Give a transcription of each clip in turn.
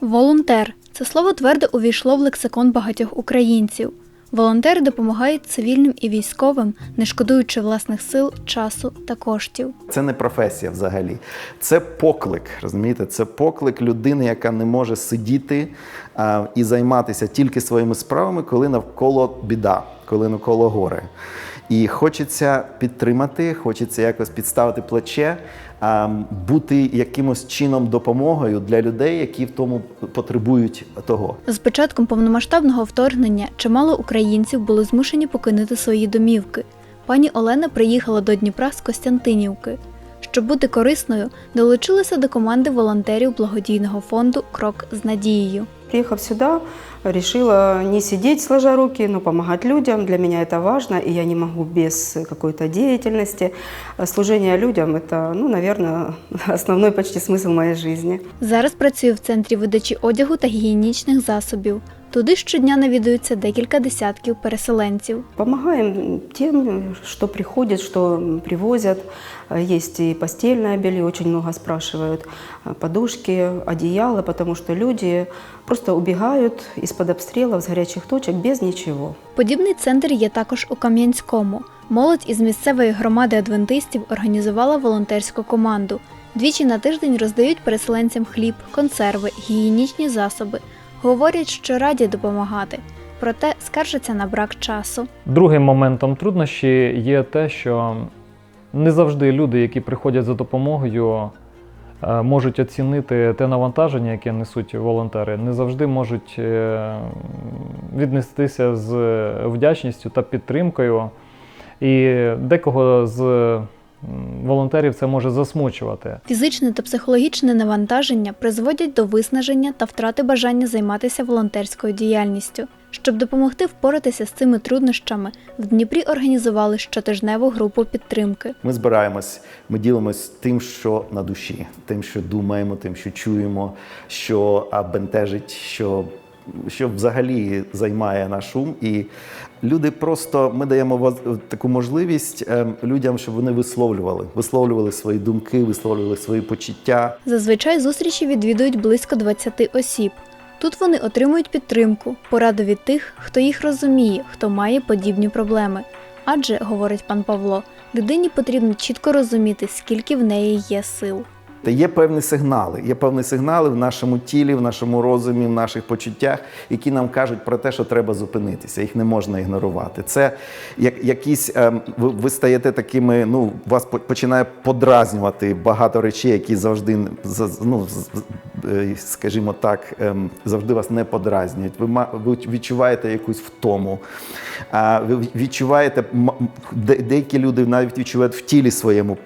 Волонтер це слово твердо увійшло в лексикон багатьох українців. Волонтери допомагають цивільним і військовим, не шкодуючи власних сил, часу та коштів. Це не професія взагалі. Це поклик. Розумієте, це поклик людини, яка не може сидіти а, і займатися тільки своїми справами, коли навколо біда, коли навколо горе. І хочеться підтримати, хочеться якось підставити плече, а, бути якимось чином допомогою для людей, які в тому потребують того. З початком повномасштабного вторгнення чимало українців були змушені покинути свої домівки. Пані Олена приїхала до Дніпра з Костянтинівки. Щоб бути корисною, долучилася до команди волонтерів благодійного фонду Крок з надією. Приехав сюда, решила не сидеть сложа руки, но помогать людям. Для меня это важно, и я не могу без какой-то деятельности. А Служение людям – это, ну, наверное, основной почти смысл моей жизни. Зараз працює в центрі видачі одягу та гігієнічних засобів. Туди щодня навідуються декілька десятків переселенців. Помогаем тем, что приходит, что привозят. Есть и постельное белье, очень много спрашивают, подушки, одеяла, потому что люди просто убегают из-под обстрелов, с горячих точек без ничего. Подібний центр є також у Кам'янському. Молодь із місцевої громади адвентистів організувала волонтерську команду. Двічі на тиждень роздають переселенцям хліб, консерви, гігієнічні засоби. Говорять, що раді допомагати, проте скаржаться на брак часу. Другим моментом труднощі є те, що не завжди люди, які приходять за допомогою, е, можуть оцінити те навантаження, яке несуть волонтери, не завжди можуть е, віднестися з вдячністю та підтримкою. І декого з волонтерів це може засмучувати. Фізичне та психологічне навантаження призводять до виснаження та втрати бажання займатися волонтерською діяльністю. Щоб допомогти впоратися з цими труднощами, в Дніпрі організували щотижневу групу підтримки. Ми збираємось, ми ділимось тим, що на душі, тим, що думаємо, тим, що чуємо, що бентежить, що, що взагалі займає наш ум. І люди просто ми даємо таку можливість ем, людям, щоб вони висловлювали, висловлювали свої думки, висловлювали свої почуття. Зазвичай зустрічі відвідують близько 20 осіб. Тут вони отримують підтримку, пораду від тих, хто їх розуміє, хто має подібні проблеми. Адже, говорить пан Павло, людині потрібно чітко розуміти, скільки в неї є сил. Та є певні сигнали. Є певні сигнали в нашому тілі, в нашому розумі, в наших почуттях, які нам кажуть про те, що треба зупинитися. Їх не можна ігнорувати. Це як якісь ем, ви, ви стаєте такими. Ну вас починає подразнювати багато речей, які завжди за- ну, е, скажімо так, ем, завжди вас не подразнюють. Ви ви відчуваєте якусь втому. А ви відчуваєте деякі люди навіть відчувають в тілі своєму.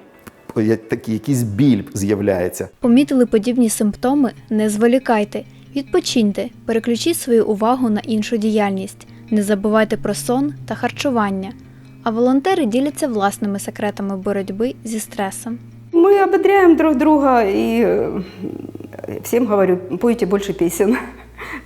Я- Такий якийсь біль з'являється. Помітили подібні симптоми? Не зволікайте, відпочиньте, переключіть свою увагу на іншу діяльність, не забувайте про сон та харчування. А волонтери діляться власними секретами боротьби зі стресом. Мы ободряем друг друга и э, всем говорю, пойте больше песен.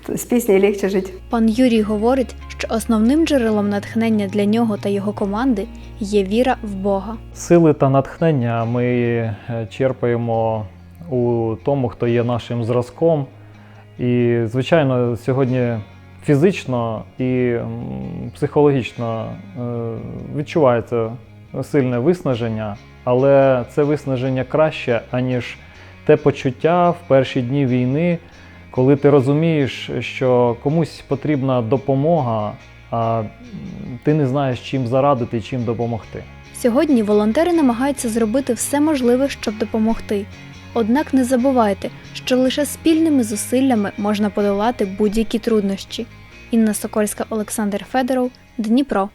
С песней легче жить. Пан Юрій говорить, що основним джерелом натхнення для нього та його команди є віра в Бога. Сили та натхнення ми е, черпаємо у тому, хто є нашим зразком. І, звичайно, сьогодні фізично і психологічно е, відчувається сильне виснаження, але це виснаження краще, аніж те почуття в перші дні війни, коли ти розумієш, що комусь потрібна допомога, а ти не знаєш, чим зарадити, чим допомогти. Сьогодні волонтери намагаються зробити все можливе, щоб допомогти. Однак не забувайте, що лише спільними зусиллями можна подолати будь-які труднощі. Інна Сокольська, Олександр Федоров, Дніпро.